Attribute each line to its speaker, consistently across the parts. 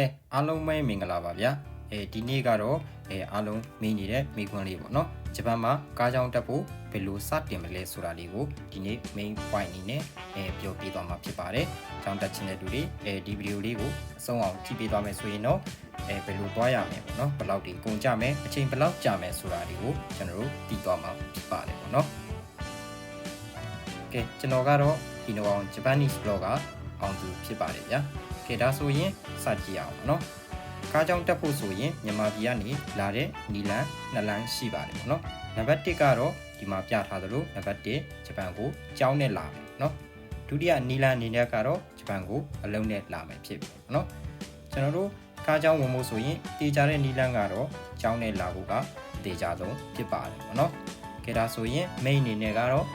Speaker 1: ကဲအားလုံးပဲမင်္ဂလာပါဗျာအဲဒီနေ့ကတော့အဲအားလုံးမင်းနေတဲ့မိခွန်းလေးပေါ့နော်ဂျပန်မှာကားကြောင်းတက်ဖို့ဘယ်လိုစတင်မလဲဆိုတာလေးကိုဒီနေ့ main point အနေနဲ့အဲပြောပြသွားမှာဖြစ်ပါတယ်။ကြောင်းတက်ချင်တဲ့လူတွေအဲဒီဗီဒီယိုလေးကိုအဆုံးအောင်ကြည့်ပေးသွားမယ်ဆိုရင်တော့အဲဘယ်လိုသွားရမလဲပေါ့နော်ဘယ်လောက်ဒီကုန်ကြမယ်အချိန်ဘယ်လောက်ကြာမယ်ဆိုတာတွေကိုကျွန်တော်တို့သိသွားမှာဖြစ်ပါတယ်ပေါ့နော်။ကဲကျွန်တော်ကတော့ဒီနောင် Japanese blogger အောင်သူဖြစ်ပါတယ်ဗျာ။ ကဲဒါဆိုရင်စကြည့်အောင်ပေါ့နော်။ကားကြောင်းတက်ဖို့ဆိုရင်မြန်မာပြည်ကနေလာတဲ့နီလန်နှစ်လမ်းရှိပါတယ်ပေါ့နော်။နံပါတ်1ကတော့ဒီမှာပြထားသလိုနံပါတ်1ဂျပန်ကိုကြောင်းနဲ့လာမယ်နော်။ဒုတိယနီလန်အနေနဲ့ကတော့ဂျပန်ကိုအလုံးနဲ့လာမယ်ဖြစ်ပြီပေါ့နော်။ကျွန်တော်တို့ကားကြောင်းဝင်ဖို့ဆိုရင်တေချာတဲ့နီလန်ကတော့ကြောင်းနဲ့လာဖို့ကတေချာဆုံးဖြစ်ပါတယ်ပေါ့နော်။ကဲဒါဆိုရင် main အနေနဲ့ကတော့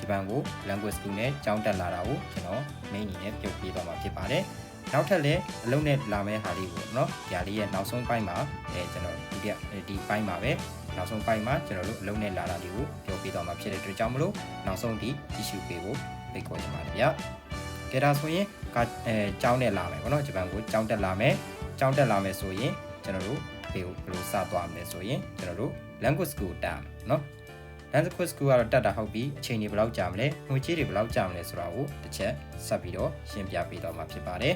Speaker 1: ဂျပန်ကို language school နဲ့ကြောင်းတက်လာတာကိုကျွန်တော် main အနေနဲ့ပြုတ်ပြသွားမှာဖြစ်ပါတယ်။ နောက်ထပ်လည်းအလုံးနဲ့လာမယ့်ဟာလေးကိုเนาะဒီဟာလေးရဲ့နောက်ဆုံးပိုင်းမှာအဲကျွန်တော်ဒီကဒီပိုင်းမှာပဲနောက်ဆုံးပိုင်းမှာကျွန်တော်တို့အလုံးနဲ့လာတာလေးကိုပြောပြသွားမှာဖြစ်တဲ့အတွက်ကြောင့်မလို့နောက်ဆုံးဒီတ िश ူပေးဖို့ဖိတ်ခေါ်ချင်ပါတယ်ဗျာကဲဒါဆိုရင်ကအဲကြောင်းနဲ့လာမယ်ပေါ့နော်ဂျပန်ကိုကြောင်းတက်လာမယ်ကြောင်းတက်လာမယ်ဆိုရင်ကျွန်တော်တို့ဘေကိုဘယ်လိုစသွားမလဲဆိုရင်ကျွန်တော်တို့ language school တာเนาะ language school ကတော့တက်တာဟုတ်ပြီအချိန်တွေဘယ်လောက်ကြာမလဲငွေကြေးတွေဘယ်လောက်ကြာမလဲဆိုတာကိုတစ်ချက်ဆက်ပြီးတော့ရှင်းပြပေးတော့မှာဖြစ်ပါတယ်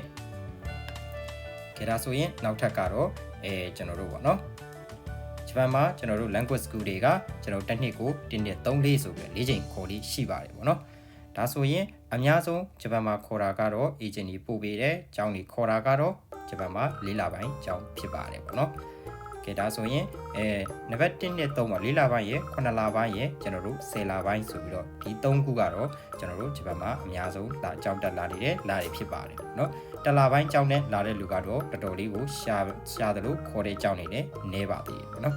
Speaker 1: ကဲဒါဆိုရင်နောက်ထပ်ကတော့အဲကျွန်တော်တို့ပေါ့နော်ဂျပန်မှာကျွန်တော်တို့ language school တွေကကျွန်တော်တစ်နှစ်ကို1နှစ်3လေးဆိုပြီး၄ချိန်ခေါ်လေးရှိပါတယ်ပေါ့နော်ဒါဆိုရင်အများဆုံးဂျပန်မှာခေါ်တာကတော့ agent ကြီးပို့ပေးတယ်ကျောင်းကြီးခေါ်တာကတော့ဂျပန်မှာ၄လပိုင်းကျောင်းဖြစ်ပါတယ်ပေါ့နော် ကဲဒါဆိုရင်အဲနံပါတ်1နဲ့3ပါ၄လပိုင်းရယ်9လပိုင်းရယ်ကျွန်တော်တို့10လပိုင်းဆိုပြီးတော့ဒီ3ခုကတော့ကျွန်တော်တို့ဂျပန်မှာအများဆုံးလာကြောင်းတက်လာနေတဲ့လာတွေဖြစ်ပါတယ်เนาะတလပိုင်းကြောင်းနဲ့လာတဲ့လူကတော့တော်တော်လေးကိုရှာရှာတယ်လို့ခေါ်တဲ့ကြောင်းနေနဲ့နဲပါသေးတယ်เนาะ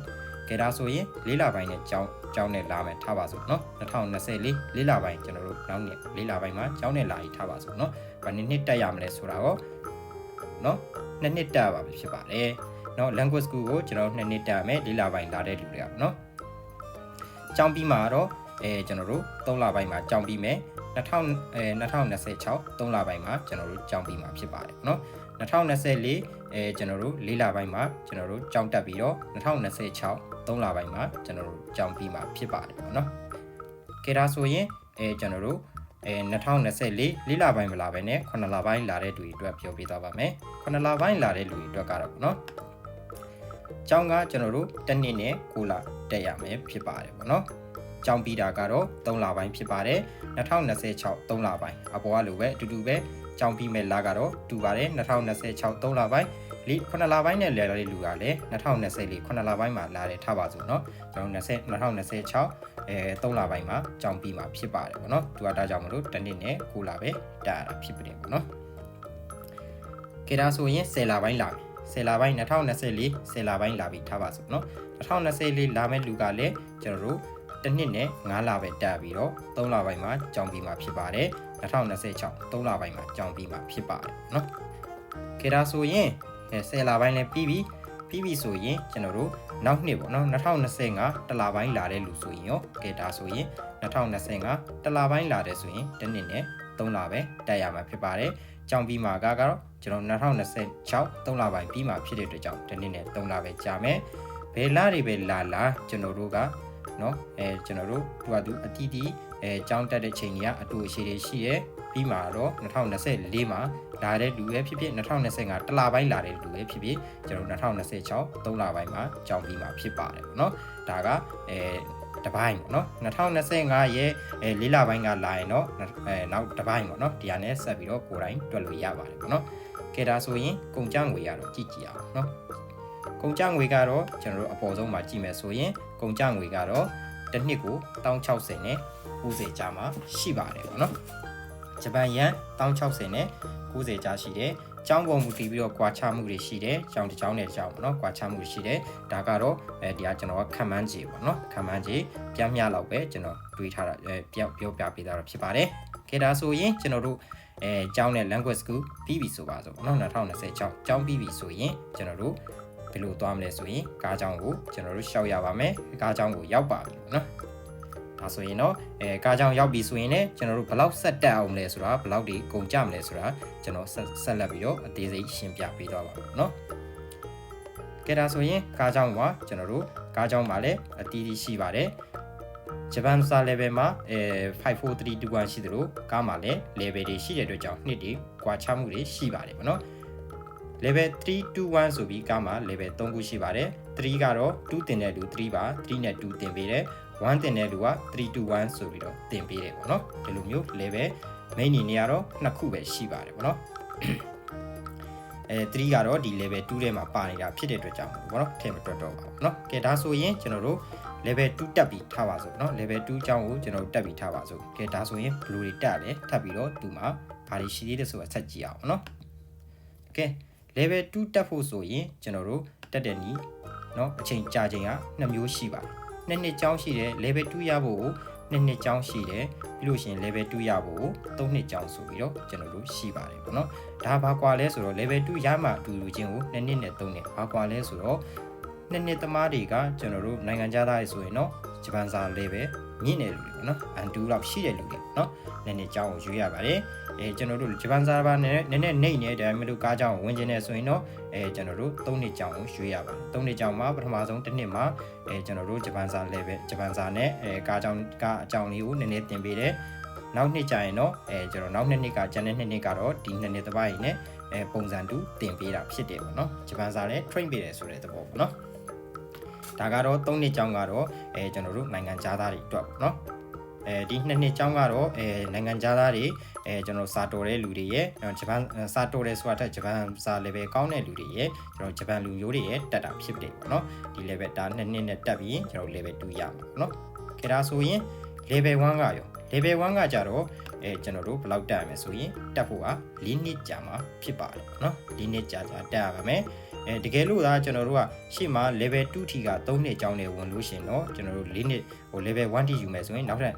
Speaker 1: ကဲဒါဆိုရင်လေးလပိုင်းနဲ့ကြောင်းကြောင်းနဲ့လာမယ်ထားပါစို့เนาะ2024လေးလပိုင်းကျွန်တော်တို့နောက်နှစ်လေးလပိုင်းမှာကြောင်းနဲ့လာပြီးထားပါစို့เนาะဘာနှစ်နှစ်တက်ရမလဲဆိုတာရောเนาะနှစ်နှစ်တက်ပါပဲဖြစ်ပါတယ် เนาะ language school ကိုကျွန်တော်နှစ်နှစ်တက်မယ်လေးလပိုင်းလာတဲ့လူတွေကเนาะကြောင်းပြီးမှာတော့အဲကျွန်တော်တို့3လပိုင်းမှာကြောင်းပြီးမယ်2000အဲ2026 3လပိုင်းမှာကျွန်တော်တို့ကြောင်းပြီးမှာဖြစ်ပါတယ်เนาะ2024အဲကျွန်တော်တို့4လပိုင်းမှာကျွန်တော်တို့ကြောင်းတက်ပြီးတော့2026 3လပိုင်းမှာကျွန်တော်တို့ကြောင်းပြီးမှာဖြစ်ပါတယ်ပေါ့နော်ကဲဒါဆိုရင်အဲကျွန်တော်တို့အဲ2024လေးလပိုင်းမလာပဲနဲ့9လပိုင်းလာတဲ့လူတွေအတွက်ပြောပြသွားပါမယ်9လပိုင်းလာတဲ့လူတွေအတွက်ကတော့ပေါ့နော် ကျောင်းကကျွန်တော်တို့တစ်နှစ်နဲ့9လတက်ရမယ်ဖြစ်ပါတယ်ပေါ့နော်ကြောင်းပြီးတာကတော့3လပိုင်းဖြစ်ပါတယ်2026 3လပိုင်းအပေါ်ကလိုပဲအတူတူပဲကြောင်းပြီးမဲ့လကတော့တူပါတယ်2026 3လပိုင်းလီ9လပိုင်းနဲ့လဲလာတဲ့လူကလည်း2024 9လပိုင်းမှာလာတယ်ထားပါစို့เนาะကျွန်တော်20 2026အဲ3လပိုင်းမှာကြောင်းပြီးမှာဖြစ်ပါတယ်ပေါ့เนาะသူကဒါကြောင့်မလို့တစ်နှစ်နဲ့9လပဲတာရတာဖြစ်ပါတယ်ပေါ့เนาะကေဒါဆိုရင်10လပိုင်းလာပြီ 10လပိုင်း2024 10လပိုင်းလာပြီထားပါစို့နော်2024လာမယ့်လူကလည်းကျွန်တော်တို့တစ်နှစ်နဲ့9လပဲတက်ပြီးတော့3လပိုင်းမှာကြောင်းပြီးမှာဖြစ်ပါတယ်2026 3လပိုင်းမှာကြောင်းပြီးမှာဖြစ်ပါတယ်နော်ခေဒါဆိုရင်10လပိုင်းလည်းပြီးပြီပြီးပြီဆိုရင်ကျွန်တော်တို့နောက်နှစ်ပေါ့နော်2025တလပိုင်းလာတဲ့လူဆိုရင်ရောကဲဒါဆိုရင်2025တလပိုင်းလာတဲ့ဆိုရင်တစ်နှစ်နဲ့ 3လပဲတက်ရမှာဖြစ်ပါတယ်။ကြောင်းပြီးမှာကကတော့ကျွန်တော်2026 3လပိုင်းပြီးမှာဖြစ်တဲ့အတွက်ကြောင့်ဒီနေ့နဲ့3လပဲကြာမယ်။ဘယ်လတွေပဲလာလာကျွန်တော်တို့ကနော်အဲကျွန်တော်တို့သူကသူအတီးတီးအဲကြောင်းတက်တဲ့ချိန်ကြီးကအတူအရှိတွေရှိရဲပြီးမှာတော့2024မှာလာတဲ့လူပဲဖြစ်ဖြစ်2025တလပိုင်းလာတဲ့လူပဲဖြစ်ဖြစ်ကျွန်တော်2026 3လပိုင်းမှာကြောင်းပြီးမှာဖြစ်ပါတယ်ပေါ့နော်။ဒါကအဲ တပိုင်းပေါ့နော်2025ရဲ့အဲ၄လပိုင်းကလာရင်တော့အဲနောက်တပိုင်းပေါ့နော်ဒီဟာနဲ့ဆက်ပြီးတော့ကိုယ်တိုင်တွက်လို့ရပါတယ်ပေါ့နော်ကဲဒါဆိုရင်ကုန်ကြငွေရတော့ကြည့်ကြည့်အောင်နော်ကုန်ကြငွေကတော့ကျွန်တော်တို့အပေါ်ဆုံးမှာကြည့်မယ်ဆိုရင်ကုန်ကြငွေကတော့တစ်နှစ်ကို160နဲ့90ကျားမှာရှိပါတယ်ပေါ့နော်ဂျပန်ယန်160နဲ့90ကျားရှိတယ်။ ကျောင်းပေါ်မူတည်ပြီးတော့ကွာခြားမှုတွေရှိတယ်။ကျောင်းတစ်ကျောင်းနဲ့တစ်ကျောင်းပေါ့နော်။ကွာခြားမှုရှိတယ်။ဒါကတော့အဲဒီကကျွန်တော်ကခံမှန်းခြေပေါ့နော်။ခံမှန်းခြေပြမျှလောက်ပဲကျွန်တော်တွေးထားတာအဲပြောပြောပြပေးတာတော့ဖြစ်ပါတယ်။ခေဒါဆိုရင်ကျွန်တော်တို့အဲကျောင်းနဲ့ language school ပြီးပြီဆိုပါဆိုပေါ့နော်2026ကျောင်းပြီးပြီဆိုရင်ကျွန်တော်တို့ဘယ်လိုသွားမလဲဆိုရင်ကားကျောင်းကိုကျွန်တော်တို့ရှောက်ရပါမယ်။ကားကျောင်းကိုရောက်ပါပြီပေါ့နော်။ ဒါဆိုရင်တော့အဲကားကြောင်ရောက်ပြီဆိုရင်လည်းကျွန်တော်တို့ဘယ်လောက်ဆက်တက်အောင်မလဲဆိုတာဘယ်လောက်ဒီကုန်ကြမလဲဆိုတာကျွန်တော်ဆက်ဆက်လက်ပြီးတော့အသေးစိတ်ရှင်းပြပေးသွားပါမယ်เนาะကဲဒါဆိုရင်ကားကြောင်မှာကျွန်တော်တို့ကားကြောင်မှာလည်းအတီးတီးရှိပါတယ်ဂျပန်စာ level မှာအဲ54321ရှိသလိုကားမှာလည်း level တွေရှိတဲ့အတွက်ကြောင့်နှစ်တွေကွာခြားမှုတွေရှိပါတယ်ပေါ့နော် level 321ဆိုပြီးကားမှာ level 3ခုရှိပါတယ်3ကတော့2တင်တဲ့လူ3ပါ3နဲ့2တင်ပေးတယ် 1တင်တဲ့လူက321ဆိုပြီးတော့တင်ပေးတယ်ပေါ့နော်ဒီလိုမျိုး level main နေနေရတော့နှစ်ခုပဲရှိပါတယ်ပေါ့နော်အဲ3ကတော့ဒီ level 2ထဲမှာပါနေတာဖြစ်တဲ့အတွက်ကြောင့်ပေါ့နော်ထည့်မတွက်တော့ပါဘူးเนาะကဲဒါဆိုရင်ကျွန်တော်တို့ level 2တက်ပြီးထားပါစို့เนาะ level 2အကြောင်းကိုကျွန်တော်တို့တက်ပြီးထားပါစို့ကဲဒါဆိုရင်ဘယ်လိုတွေတက်လဲထပ်ပြီးတော့ဒီမှာဘာတွေရှိသေးတယ်ဆိုတာဆက်ကြည့်အောင်เนาะကဲ level 2တက်ဖို့ဆိုရင်ကျွန်တော်တို့တက်တဲ့နီးเนาะအချိန်ကြာချိန်က2မျိုးရှိပါတယ် နှစ်နှစ်ကျောင်းရှိတယ် level 2ရဖို့ကိုနှစ်နှစ်ကျောင်းရှိတယ်ပြီးလို့ရှိရင် level 2ရဖို့ကို၃နှစ်ကျောင်းဆိုပြီးတော့ကျွန်တော်တို့ရှိပါတယ်ပေါ့နော်ဒါဘာကွာလဲဆိုတော့ level 2ရမှအတူတူချင်းကိုနှစ်နှစ်နဲ့၃နှစ်ဘာကွာလဲဆိုတော့နှစ်နှစ်သမားတွေကကျွန်တော်တို့နိုင်ငံခြားသားတွေဆိုရင်တော့ဂျပန်စာ level မြင့်တဲ့လူတွေပေါ့နော်အန်တူလောက်ရှိတဲ့လူတွေနော်နည်းနည်းအကြောင်းကိုရွေးရပါတယ်အဲကျွန်တော်တို့ဂျပန်စာဘာနဲ့နည်းနည်းနှိမ့်နေဒါပေမဲ့လို့ကားကြောင်ဝင်ကျင်နေဆိုရင်တော့အဲကျွန်တော်တို့၃နှစ်ကြောင်ကိုရွေးရပါတယ်၃နှစ်ကြောင်မှာပထမဆုံးတစ်နှစ်မှာအဲကျွန်တော်တို့ဂျပန်စာ level ဂျပန်စာနဲ့အဲကားကြောင်ကားအကြောင်လေးကိုနည်းနည်းသင်ပေးတယ်နောက်နှစ်ကြာရင်တော့အဲကျွန်တော်နောက်နှစ်နှစ်ကကျန်တဲ့နှစ်နှစ်ကတော့ဒီနှစ်နှစ်တစ်ပိုင်းနဲ့အဲပုံစံတူတင်ပေးတာဖြစ်တယ်ပေါ့နော်ဂျပန်စာလည်း train ပေးတယ်ဆိုတဲ့သဘောပေါ့နော် ဒါကတော့၃နှစ်ကြောင်းကတော့အဲကျွန်တော်တို့နိုင်ငံခြားသားတွေအတွက်ပေါ့နော်အဲဒီနှစ်နှစ်ကျောင်းကတော့အဲနိုင်ငံခြားသားတွေအဲကျွန်တော်စာတော်တဲ့လူတွေရဲ့ဂျပန်စာတော်တဲ့ဆိုတာထက်ဂျပန်စာ level ကောင်းတဲ့လူတွေရဲ့ကျွန်တော်ဂျပန်လူမျိုးတွေရဲ့တက်တာဖြစ်တယ်ပေါ့နော်ဒီ level ဒါနှစ်နှစ်နဲ့တက်ပြီးကျွန်တော် level 2ရမှာပေါ့နော်ခေဒါဆိုရင် level 1ကရော level 1ကကြတော့အဲကျွန်တော်တို့ဘယ်လောက်တက်ရမလဲဆိုရင်တက်ဖို့က၄နှစ်ကြာမှာဖြစ်ပါတယ်နော်၄နှစ်ကြာကြာတက်ရပါမယ် အဲတကယ်လို့သာကျွန်တော်တို့ကရှေ့မှာ level 2ထီက3နှစ်ကျောင်းနေဝင်လို့ရှင်တော့ကျွန်တော်တို့၄နှစ်ဟို level 1ထီယူမယ်ဆိုရင်နောက်ထပ်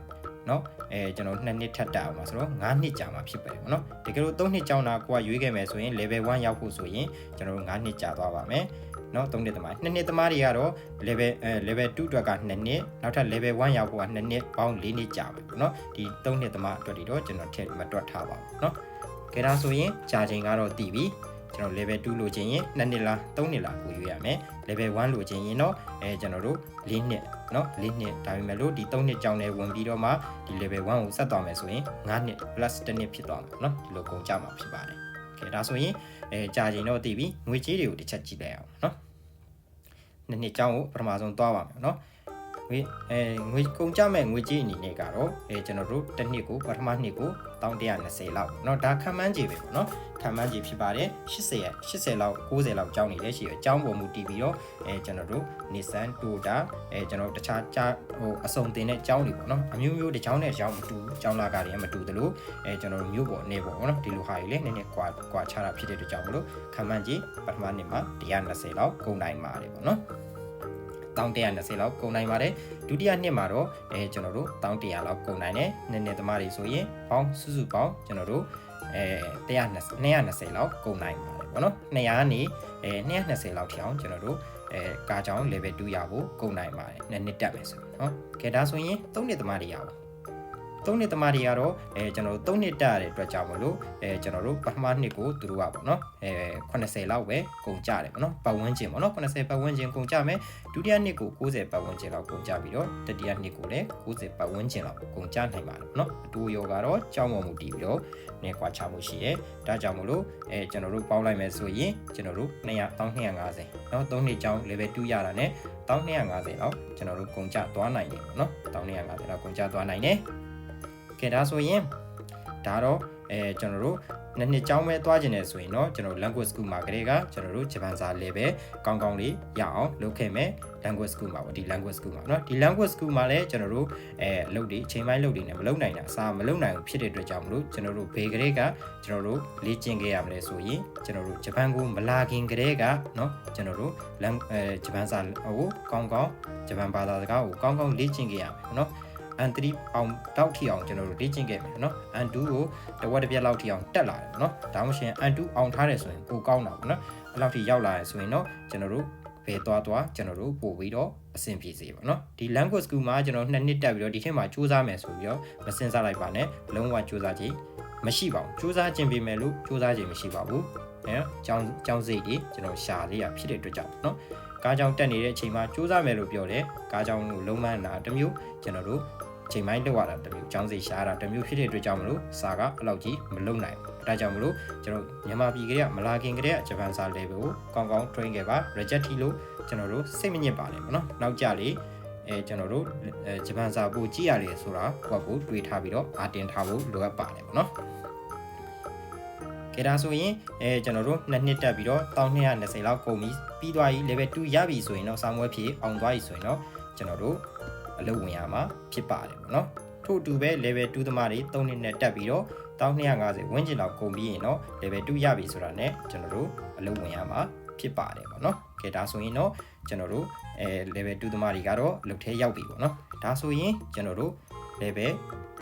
Speaker 1: เนาะအဲကျွန်တော်2နှစ်ထပ်တာအောင်ပါဆိုတော့9နှစ်ကြာမှာဖြစ်ပါတယ်ပေါ့နော်တကယ်လို့3နှစ်ကျောင်းတာကိုကရွေးခဲ့မယ်ဆိုရင် level 1ရောက်ဖို့ဆိုရင်ကျွန်တော်တို့9နှစ်ကြာသွားပါမယ်เนาะ3နှစ်သမား2နှစ်သမားတွေကတော့ level အဲ level 2အတွက်က2နှစ်နောက်ထပ် level 1ရောက်ဖို့က2နှစ်ပေါင်း4နှစ်ကြာပဲပေါ့နော်ဒီ3နှစ်သမားအတွက်တွေတော့ကျွန်တော်ထည့်မတွက်ထားပါဘူးเนาะကဲဒါဆိုရင်ကြာချိန်ကတော့တည်ပြီ ကျွန်တော် level 2လိုချင်ရင်2နှစ်လား3နှစ်လားကိုရွေးရမယ် level 1လိုချင်ရင်တော့အဲကျွန်တော်တို့4နှစ်เนาะ4နှစ်ဒါပေမဲ့လို့ဒီ3နှစ်ကြောင်းနဲ့ဝင်ပြီးတော့မှဒီ level 1ကိုဆက်သွားမယ်ဆိုရင်9နှစ် plus 1နှစ်ဖြစ်သွားမှာเนาะဒီလိုကုန်ကြမှာဖြစ်ပါတယ်โอเคဒါဆိုရင်အဲကြာချိန်တော့တည်ပြီငွေကြေးတွေကိုတစ်ချက်ကြည့်လိုက်အောင်เนาะနှစ်နှစ်ကြောင်းကိုပထမဆုံးသွားပါမယ်เนาะ ငွေအဲငွေကုန်ကြမဲ့ငွေကြေးအနေနဲ့ကတော့အဲကျွန်တော်တို့တစ်နှစ်ကိုပထမနှစ်ကို1120လောက်เนาะဒါခံမှန်းကြည့်ပဲပေါ့เนาะခံမှန်းကြည့်ဖြစ်ပါတယ်80ရ80လောက်90လောက်ကြောင်းနေလဲရှိရအကြောင်းပေါ်မူတည်ပြီးတော့အဲကျွန်တော်တို့ Nissan Toyota အဲကျွန်တော်တခြားခြားဟိုအစုံတင်တဲ့ကြောင်းတွေပေါ့เนาะအမျိုးမျိုးတစ်ကြောင်းနဲ့တစ်ကြောင်းမတူကြောင်းလာကတွေမတူသလိုအဲကျွန်တော်တို့မြို့ပေါ်နေပေါ့เนาะဒီလိုဟာတွေလည်းနည်းနည်းကွာကွာခြားတာဖြစ်တဲ့အတွက်ကြောင့်မလို့ခံမှန်းကြည့်ပထမနှစ်မှာ120လောက်ကုန်နိုင်ပါတယ်ပေါ့เนาะ 1120လောက်ကုန်နိုင်ပါတယ်ဒုတိယနှစ်မှာတော့အဲကျွန်တော်တို့1100လောက်ကုန်နိုင်တယ်နှစ်နှစ်သမားတွေဆိုရင်ပေါင်းစုစုပေါင်းကျွန်တော်တို့အဲ120 220လောက်ကုန်နိုင်ပါတယ်ပေါ့နော်200ကနေအဲ220လောက်ထိအောင်ကျွန်တော်တို့အဲကားကြောင် level 2ရဖို့ကုန်နိုင်ပါတယ်နှစ်နှစ်တက်မယ်ဆိုနော်ကဲဒါဆိုရင်3နှစ်သမားတွေရပါ 3နှစ်သမားတွေကတော့အဲကျွန်တော်တို့3နှစ်တက်ရတဲ့အတွက်ကြောင့်မလို့အဲကျွန်တော်တို့ပထမနှစ်ကိုသူတို့ကပေါ့နော်အဲ80လောက်ပဲကုန်ကြတယ်ပေါ့နော်ပတ်ဝန်းကျင်ပေါ့နော်80ပတ်ဝန်းကျင်ကုန်ကြမယ်ဒုတိယနှစ်ကို90ပတ်ဝန်းကျင်လောက်ကုန်ကြပြီးတော့တတိယနှစ်ကိုလည်း90ပတ်ဝန်းကျင်လောက်ကုန်ကြနိုင်ပါတယ်ပေါ့နော်အတူရောကတော့ကြောင်းပေါ်မူတည်ပြီးတော့နေကွာချမှုရှိတယ်ဒါကြောင့်မလို့အဲကျွန်တော်တို့ပေါင်းလိုက်မယ်ဆိုရင်ကျွန်တော်တို့200 1250เนาะ3နှစ်ကြောင်း level 2ရတာနဲ့1250လောက်ကျွန်တော်တို့ကုန်ကြသွားနိုင်တယ်ပေါ့နော်1250လောက်ကုန်ကြသွားနိုင်တယ် ကဲဒါဆိုရင်ဒါတော့အဲကျွန်တော်တို့နှစ်နှစ်ကျောင်းပဲသွားကျင်နေဆိုရင်တော့ကျွန်တော် language school မှာကလေးကကျွန်တော်တို့ဂျပန်စာ level ကောင်းကောင်းလေးရအောင်လုပ်ခဲ့မယ် language school မှာပေါ့ဒီ language school မှာเนาะဒီ language school မှာလည်းကျွန်တော်တို့အဲအလုပ်တွေအချိန်ပိုင်းလုပ်တွေနဲ့မလုပ်နိုင်တာအစားမလုပ်နိုင်ဘူးဖြစ်တဲ့အတွက်ကြောင့်မလို့ကျွန်တော်တို့ဘေကလေးကကျွန်တော်တို့လေ့ကျင့်ခဲ့ရမလဲဆိုရင်ကျွန်တော်တို့ဂျပန်ကိုမလာခင်ကလေးကเนาะကျွန်တော်တို့အဲဂျပန်စာကိုကောင်းကောင်းဂျပန်ဘာသာစကားကိုကောင်းကောင်းလေ့ကျင့်ခဲ့ရမယ်เนาะ အန်3အောင်တောက်ထီအောင်ကျွန်တော်တို့လေ့ကျင့်ခဲ့မယ်เนาะအန်2ကိုတဝက်တစ်ပြက်လောက်ထီအောင်တက်လာတယ်เนาะဒါမှမဟုတ်အန်2အောင်ထားတယ်ဆိုရင်ကိုကောင်းတာပေါ့เนาะအဲ့လောက်ထိရောက်လာရဆိုရင်တော့ကျွန်တော်တို့ ဘယ်သွားသွားကျွန်တော်တို့ပို့ပြီးတော့အဆင်ပြေစေပါเนาะဒီ language school မှာကျွန်တော်နှစ်နှစ်တက်ပြီးတော့ဒီထက်မှာစူးစမ်းမယ်ဆိုပြီးတော့မစင်စားလိုက်ပါနဲ့လုံးဝစူးစမ်းကြည့်မရှိပါဘူးစူးစမ်းခြင်းပေမဲ့လို့စူးစမ်းခြင်းမရှိပါဘူးနော်ကျောင်းကျောင်းစိတ်တွေကျွန်တော်ရှာလေးရဖြစ်တဲ့အတွက်ကြောင့်เนาะကားကြောင်တက်နေတဲ့အချိန်မှာစူးစမ်းမယ်လို့ပြောတယ်ကားကြောင်ကိုလုံးမနာတစ်မျိုးကျွန်တော်တို့ ချိန်ပိုင်းလောက်ရတာတစ်မျိုးကျောင်းစိတ်ရှာတာတစ်မျိုးဖြစ်တဲ့အတွက်ကြောင့်မလို့စာကအလောက်ကြီးမလုံနိုင်ဘူးဒါကြောင့်မလို့ကျွန်တော်မြန်မာပြည်ကလေးကမလာခင်ကလေးကဂျပန်စာ level ကိုကောင်းကောင်း train ခဲ့ပါ reject ထီလို့ကျွန်တော်တို့စိတ်မညစ်ပါနဲ့ပေါ့နော်နောက်ကြလေအဲကျွန်တော်တို့အဲဂျပန်စာပို့ကြည့်ရတယ်ဆိုတာကိုယ့်ကိုတွေးထားပြီးတော့အာတင်ထားဖို့လိုအပ်ပါတယ်ပေါ့နော်ကဲဒါဆိုရင်အဲကျွန်တော်တို့နှစ်နှစ်တက်ပြီးတော့1220လောက်ကုန်ပြီပြီးသွားပြီ level 2ရပြီဆိုရင်တော့ဆောင်းဝဲဖြစ်အောင်သွားပြီဆိုရင်တော့ကျွန်တော်တို့ အလုပ်ဝင်ရမှာဖြစ်ပါတယ်ပေါ့နော်ထို့အတူပဲ level 2သမားတွေ3နှစ်နဲ့တက်ပြီးတော့1250ဝန်းကျင်လောက်ကုန်ပြီးရင်တော့ level 2ရပြီဆိုတာနဲ့ကျွန်တော်တို့အလုပ်ဝင်ရမှာဖြစ်ပါတယ်ပေါ့နော်ကဲဒါဆိုရင်တော့ကျွန်တော်တို့အဲ level 2သမားတွေကတော့အလုပ်ထဲရောက်ပြီပေါ့နော်ဒါဆိုရင်ကျွန်တော်တို့ level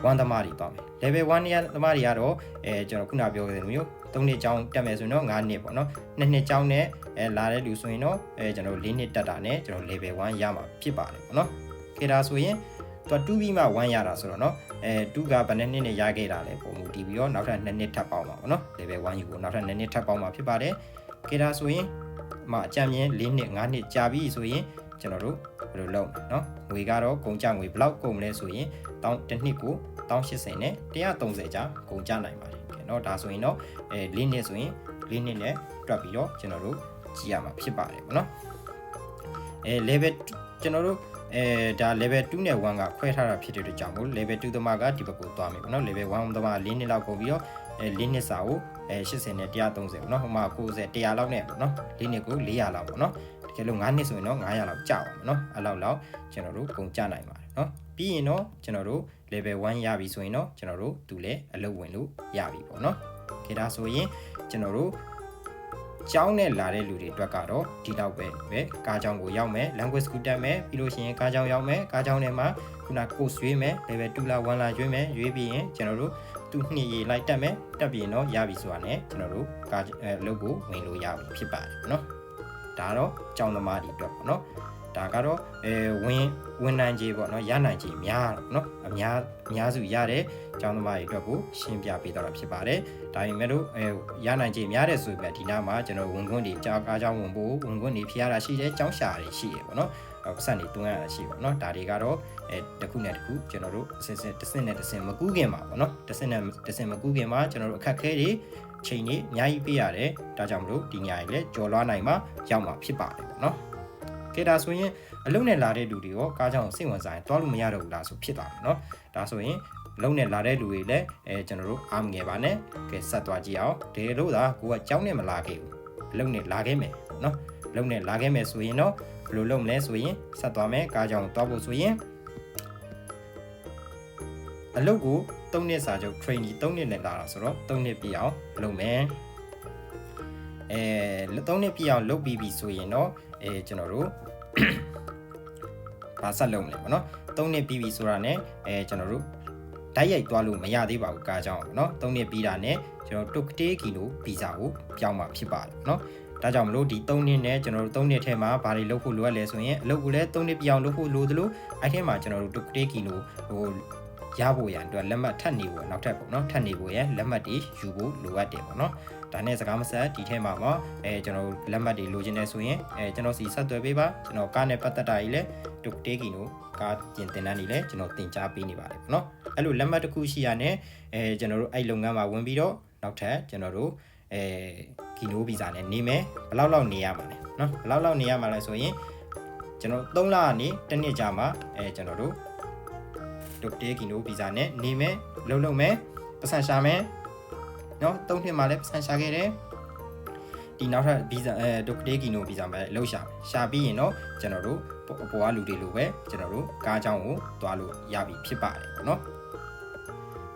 Speaker 1: 1သမားတွေသွားမယ် level 1ရသမားတွေကတော့အဲကျွန်တော်ခုနပြောခဲ့တဲ့မျိုး3နှစ်ကျောင်းတက်မယ်ဆိုရင်တော့9နှစ်ပေါ့နော်2နှစ်ကျောင်းနဲ့အဲလာတဲ့လူဆိုရင်တော့အဲကျွန်တော်4နှစ်တက်တာနဲ့ကျွန်တော် level 1ရမှာဖြစ်ပါတယ်ပေါ့နော် ကဲဒါဆိုရင်သူ2ပြီးမှ1ရတာဆိုတော့เนาะအဲ2ကဘယ်နှစ်နှစ်နဲ့ရခဲ့တာလဲပုံမူတည်ပြီးတော့နောက်ထပ်2နှစ်ထပ်ပေါင်းပါပေါ့နော် level 1ယူကိုနောက်ထပ်2နှစ်ထပ်ပေါင်းမှာဖြစ်ပါတယ်ကဲဒါဆိုရင်မအကြံမြင်၄နှစ်၅နှစ်ကြာပြီဆိုရင်ကျွန်တော်တို့ဘယ်လိုလုပ်မလဲเนาะငွေကတော့ကုန်ကြငွေဘယ်လောက်ကုန်မလဲဆိုရင်တောင်းတစ်နှစ်ကို1080နဲ့130ကြာကုန်ကြနိုင်ပါတယ်ကဲเนาะဒါဆိုရင်တော့အဲ၄နှစ်ဆိုရင်၄နှစ်နဲ့တွက်ပြီးတော့ကျွန်တော်တို့ကြည့်ရမှာဖြစ်ပါတယ်ပေါ့နော်အဲ level ကျွန်တော်တို့ အဲဒါ level 2နဲ့1ကခွဲထားတာဖြစ်တဲ့အတွက်ကြောင့်မို့ level 2သမားကဒီဘက်ကိုသွားမယ်ပေါ့နော် level 1သမား၄နှစ်လောက်ကုန်ပြီးတော့အဲ၄နှစ်စာကိုအဲ80နဲ့130ပေါ့နော်ဟိုမှာ90 100လောက်နဲ့ပေါ့နော်၄နှစ်ကို400လောက်ပေါ့နော်တကယ်လို့9နှစ်ဆိုရင်တော့900လောက်ကြာပါမယ်နော်အဲ့လောက်လောက်ကျွန်တော်တို့ကုန်ကြနိုင်ပါတယ်နော်ပြီးရင်တော့ကျွန်တော်တို့ level 1ရပြီဆိုရင်တော့ကျွန်တော်တို့သူလည်းအလုပ်ဝင်လို့ရပြီပေါ့နော်ခေဒါဆိုရင်ကျွန်တော်တို့ ကျောင်းနဲ့လာတဲ့လူတွေအတွက်ကတော့ဒီလောက်ပဲပဲကားကျောင်းကိုရောက်မယ် language school တက်မယ်ပြီးလို့ရှိရင်ကားကျောင်းရောက်မယ်ကားကျောင်းထဲမှာခုန course ရွေးမယ် level 2လာ1လာရွေးမယ်ရွေးပြီးရင်ကျွန်တော်တို့သူနှစ်ရေလိုက်တက်မယ်တက်ပြီးရင်တော့ရပြီဆိုတာနဲ့ကျွန်တော်တို့ကားအဲလုပ်ကိုဝင်လို့ရပြီဖြစ်ပါတယ်เนาะဒါတော့ကျောင်းသမားတွေအတွက်ပေါ့เนาะ ဒါကတော့အဲဝင်ဝင်နိုင်ခြေပေါ့နော်ရနိုင်ခြေများနော်အများအများစုရတဲ့ကျောင်းသမားတွေအတွက်ကိုရှင်းပြပေးတော့တာဖြစ်ပါတယ်ဒါပေမဲ့လို့အဲရနိုင်ခြေများတဲ့ဆိုပေမဲ့ဒီနားမှာကျွန်တော်ဝင်ခွင့်တွေကြောက်ကားကြောင်းဝင်ဖို့ဝင်ခွင့်တွေဖျားတာရှိတယ်ကျောင်းရှာတွေရှိတယ်ပေါ့နော်ပတ်စံတွေတွန်းရတာရှိပေါ့နော်ဒါတွေကတော့အဲတစ်ခုနဲ့တစ်ခုကျွန်တော်တို့အစစ်စစ်တစ်စင်းနဲ့တစ်စင်းမကူးခင်ပါပေါ့နော်တစ်စင်းနဲ့တစ်စင်းမကူးခင်မှာကျွန်တော်တို့အခက်ခဲတွေချိန်တွေအများကြီးပေးရတယ်ဒါကြောင့်မလို့ဒီညာတွေလည်းကြော်လွှားနိုင်မှာရောက်မှာဖြစ်ပါတယ်ပေါ့နော် ကဲဒါဆိုရင်အလုံးနဲ့လာတဲ့လူတွေရောကားကြောင်စိတ်ဝင်စားရင်တွားလို့မရတော့ဘူးလားဆိုဖြစ်သွားတယ်နော်ဒါဆိုရင်လုံးနဲ့လာတဲ့လူတွေလည်းအဲကျွန်တော်တို့အားမငယ်ပါနဲ့ကဲဆက်သွားကြည့်အောင်ဒီလိုသာကိုကကြောင်းနဲ့မလာခဲ့ဘူးအလုံးနဲ့လာခဲ့မယ်နော်လုံးနဲ့လာခဲ့မယ်ဆိုရင်တော့ဘယ်လိုလုပ်မလဲဆိုရင်ဆက်သွားမယ်ကားကြောင်သွားဖို့ဆိုရင်အလုပ်ကို3နှစ်စာချုပ် trainee 3နှစ်နဲ့လာတာဆိုတော့3နှစ်ပြည့်အောင်လုပ်မယ်အဲ3နှစ်ပြည့်အောင်လုပ်ပြီးပြီဆိုရင်တော့အဲကျွန်တော်တို့ ဘာဆက်လုပ်မလဲပေါ့နော်3နှစ်ပြီးပြီဆိုတာနဲ့အဲကျွန်တော်တို့ဓာတ်ရိုက်သွားလို့မရသေးပါဘူးကားကြောင်ပေါ့နော်3နှစ်ပြီးတာနဲ့ကျွန်တော်တုတ်တေးကီလိုဗီဇာကိုပြောင်းมาဖြစ်ပါတယ်ပေါ့နော်ဒါကြောင့်မလို့ဒီ3နှစ်နဲ့ကျွန်တော်တို့3နှစ်ထဲမှာဘာတွေလုပ်ဖို့လိုအပ်လဲဆိုရင်အလုပ်ကိုလည်း3နှစ်ပြောင်းလုပ်ဖို့လိုသလိုအဲ့ထဲမှာကျွန်တော်တို့တုတ်တေးကီလိုဟို ရဖို့ရန်အတွက်လက်မှတ်ထပ်နေဖို့နောက်ထပ်ပေါ့နော်ထပ်နေဖို့ရလက်မှတ်တွေယူဖို့လိုအပ်တယ်ပေါ့နော်ဒါနဲ့စကားမဆက်ဒီထဲမှာပေါ့အဲကျွန်တော်လက်မှတ်တွေလိုချင်နေဆိုရင်အဲကျွန်တော်စီဆက်သွယ်ပေးပါကျွန်တော်ကားနဲ့ပတ်သက်တာကြီးလဲတုတ်တေးကီနိုကားပြင်တင်တန်းနေလဲကျွန်တော်တင် जा ပေးနေပါတယ်ပေါ့နော်အဲ့လိုလက်မှတ်တစ်ခုရှိရနဲ့အဲကျွန်တော်တို့အဲ့လုပ်ငန်းမှာဝင်ပြီးတော့နောက်ထပ်ကျွန်တော်တို့အဲကီနိုဗီဇာနဲ့နေမယ်ဘယ်လောက်လောက်နေရမှာလဲနော်ဘယ်လောက်လောက်နေရမှာလဲဆိုရင်ကျွန်တော်3လကနေတစ်နှစ်ကြာမှာအဲကျွန်တော်တို့ ဒုတ်တေကီနိုဗီဇာနဲ့နေမယ်လုံလုံမယ်ပတ်စံရှာမယ်နော်၃နှစ်မှလည်းပတ်စံရှာခဲ့တယ်ဒီနောက်ထပ်ဗီဇာအဲဒုတ်တေကီနိုဗီဇာမှာလှုပ်ရှာရှာပြီးရင်တော့ကျွန်တော်တို့အပေါ်ကလူတွေလိုပဲကျွန်တော်တို့ကားချောင်းကိုသွားလို့ရပြီဖြစ်ပါတယ်ပေါ့နော်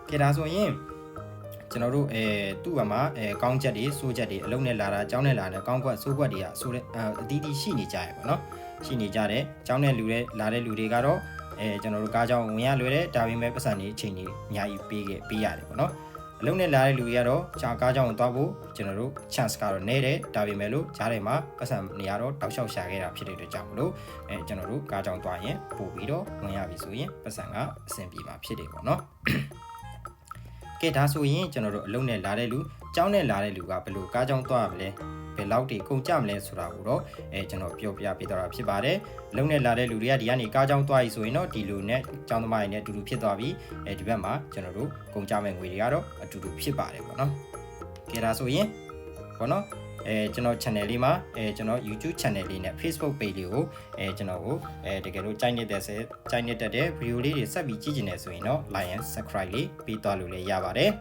Speaker 1: ကဲဒါဆိုရင်ကျွန်တော်တို့အဲသူ့ဘက်မှာအဲကောင်းချက်တွေစိုးချက်တွေအလုံးနဲ့လာတာကြောင်းနဲ့လာတဲ့ကောင်းကွက်စိုးကွက်တွေကဆိုတဲ့အတီးတီးရှိနေကြရပေါ့နော်ရှိနေကြတဲ့ကြောင်းနဲ့လူတွေလာတဲ့လူတွေကတော့ အဲကျွန်တော်တို့ကားကြောင်းဝင်ရလွယ်တယ်ဒါပေမဲ့ပတ်စံနေအချိန်ကြီးအများကြီးပေးခဲ့ပေးရတယ်ပေါ့နော်အလုံးနဲ့လာတဲ့လူတွေကတော့ဂျာကားကြောင်းကိုသွားဖို့ကျွန်တော်တို့ chance ကတော့နည်းတယ်ဒါပေမဲ့လို့ဂျားထဲမှာပတ်စံနေရာတော့တောက်လျှောက်ရှာခဲ့တာဖြစ်တဲ့အတွက်ကြောင့်မလို့အဲကျွန်တော်တို့ကားကြောင်းသွားရင်ပို့ပြီးတော့ဝင်ရပြီဆိုရင်ပတ်စံကအဆင်ပြေမှာဖြစ်တယ်ပေါ့နော် ကဲဒါဆိုရင်ကျွန်တော်တို့အလုံးနဲ့လာတဲ့လူကြောင်းနဲ့လာတဲ့လူကဘယ်လိုကားကြောင်းသွားရမလဲဘယ်လောက်တိကုန်ကြမလဲဆိုတာကိုတော့အဲကျွန်တော်ပြောပြပေးတော့တာဖြစ်ပါတယ်အလုံးနဲ့လာတဲ့လူတွေကဒီကနေကားကြောင်းသွားပြီဆိုရင်တော့ဒီလူနဲ့ကြောင်းသမားတွေနဲ့အတူတူဖြစ်သွားပြီအဲဒီဘက်မှာကျွန်တော်တို့ကုန်ကြမဲ့ငွေတွေကတော့အတူတူဖြစ်ပါတယ်ပေါ့နော်ကဲဒါဆိုရင်ပေါ့နော် အဲကျွန်တော် channel လေးမှာအဲကျွန်တော် YouTube channel လေးနဲ့ Facebook page လေးကိုအဲကျွန်တော်ကိုအဲတကယ်လို့ကြိုက်နေတဲ့ဆက်ကြိုက်နေတဲ့တဲ့ video လေးတွေဆက်ပြီးကြည့်ကျင်နေဆိုရင်တော့ like and subscribe လေးပြီးသွားလို့လည်းရပါတယ်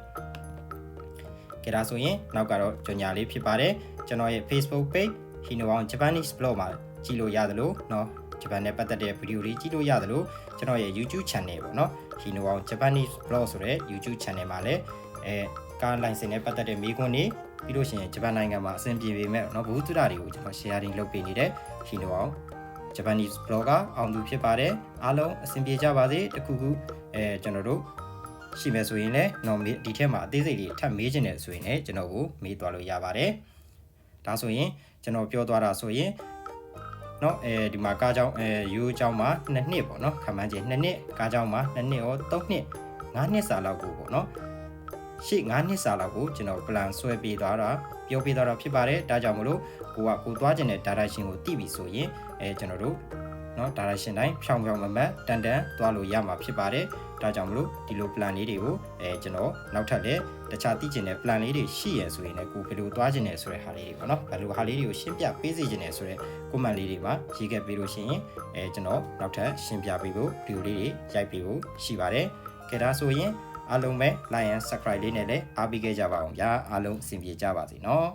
Speaker 1: ကဲဒါဆိုရင်နောက်ကတော့ကြော်ညာလေးဖြစ်ပါတယ်ကျွန်တော်ရဲ့ Facebook page Hino Wang Japanese blog မှာကြည့်လို့ရသလိုเนาะဂျပန်နဲ့ပတ်သက်တဲ့ video တွေကြည့်လို့ရသလိုကျွန်တော်ရဲ့ YouTube channel ပေါ့เนาะ Hino Wang Japanese blog ဆိုတဲ့ YouTube channel မှာလည်းအဲ ကားလိုင်စင်နဲ့ပတ်သက်တဲ့မိကွန်းတွေပြီးလို့ရှိရင်ဂျပန်နိုင်ငံမှာအဆင်ပြေပေမဲ့เนาะဘုသူဒ္ဓတွေကိုကျွန်တော် sharing လုပ်ပေးနေတဲ့ Hino Wang Japanese blogger အောင်သူဖြစ်ပါတယ်အားလုံးအဆင်ပြေကြပါစေတခုခုအဲကျွန်တော်တို့ရှိမယ်ဆိုရင်လည်း normally ဒီထဲမှာအသေးစိတ်လေးထပ်မေးချင်တယ်ဆိုရင်လည်းကျွန်တော်ကိုမေးသွားလို့ရပါတယ်ဒါဆိုရင်ကျွန်တော်ပြောသွားတာဆိုရင်เนาะအဲဒီမှာကားကြောင်းအဲရိုးကြောင်းမှာ2နှစ်ပေါ့เนาะခန့်မှန်းချင်2နှစ်ကားကြောင်းမှာ2နှစ်ရော3နှစ်5နှစ်စာလောက်ကိုပေါ့เนาะ ရှေ့9နှစ်စာလောက်ကိုကျွန်တော် plan ဆွဲပေးသွားတာပြောပေးသွားတာဖြစ်ပါတယ်ဒါကြောင့်မလို့ကိုကကိုသွားခြင်းတဲ့ direction ကိုသိပြီဆိုရင်အဲကျွန်တော်တို့နော် direction တိုင်းဖြောင်ဖြောင်မမတ်တန်တန်သွားလို့ရမှာဖြစ်ပါတယ်ဒါကြောင့်မလို့ဒီလို plan လေးတွေကိုအဲကျွန်တော်နောက်ထပ်လည်းတခြားသိကျင်တဲ့ plan လေးတွေရှိရဆိုရင်လည်းကိုဘယ်လိုသွားကျင်လဲဆိုတဲ့ဟာလေးတွေပေါ့နော်ဘယ်လိုဟာလေးတွေကိုရှင်းပြပေးစေချင်လဲဆိုတဲ့ comment လေးတွေမှာရေးခဲ့ပေးလို့ရှိရင်အဲကျွန်တော်နောက်ထပ်ရှင်းပြပေးဖို့ဗီဒီယိုလေးတွေရိုက်ပေးဖို့ရှိပါတယ်ကဲဒါဆိုရင် အားလုံးပဲ like and subscribe လေးနဲ့လည်းအားပေးခဲ့ကြပါအောင်ဗျာအားလုံးအဆင်ပြေကြပါစေနော်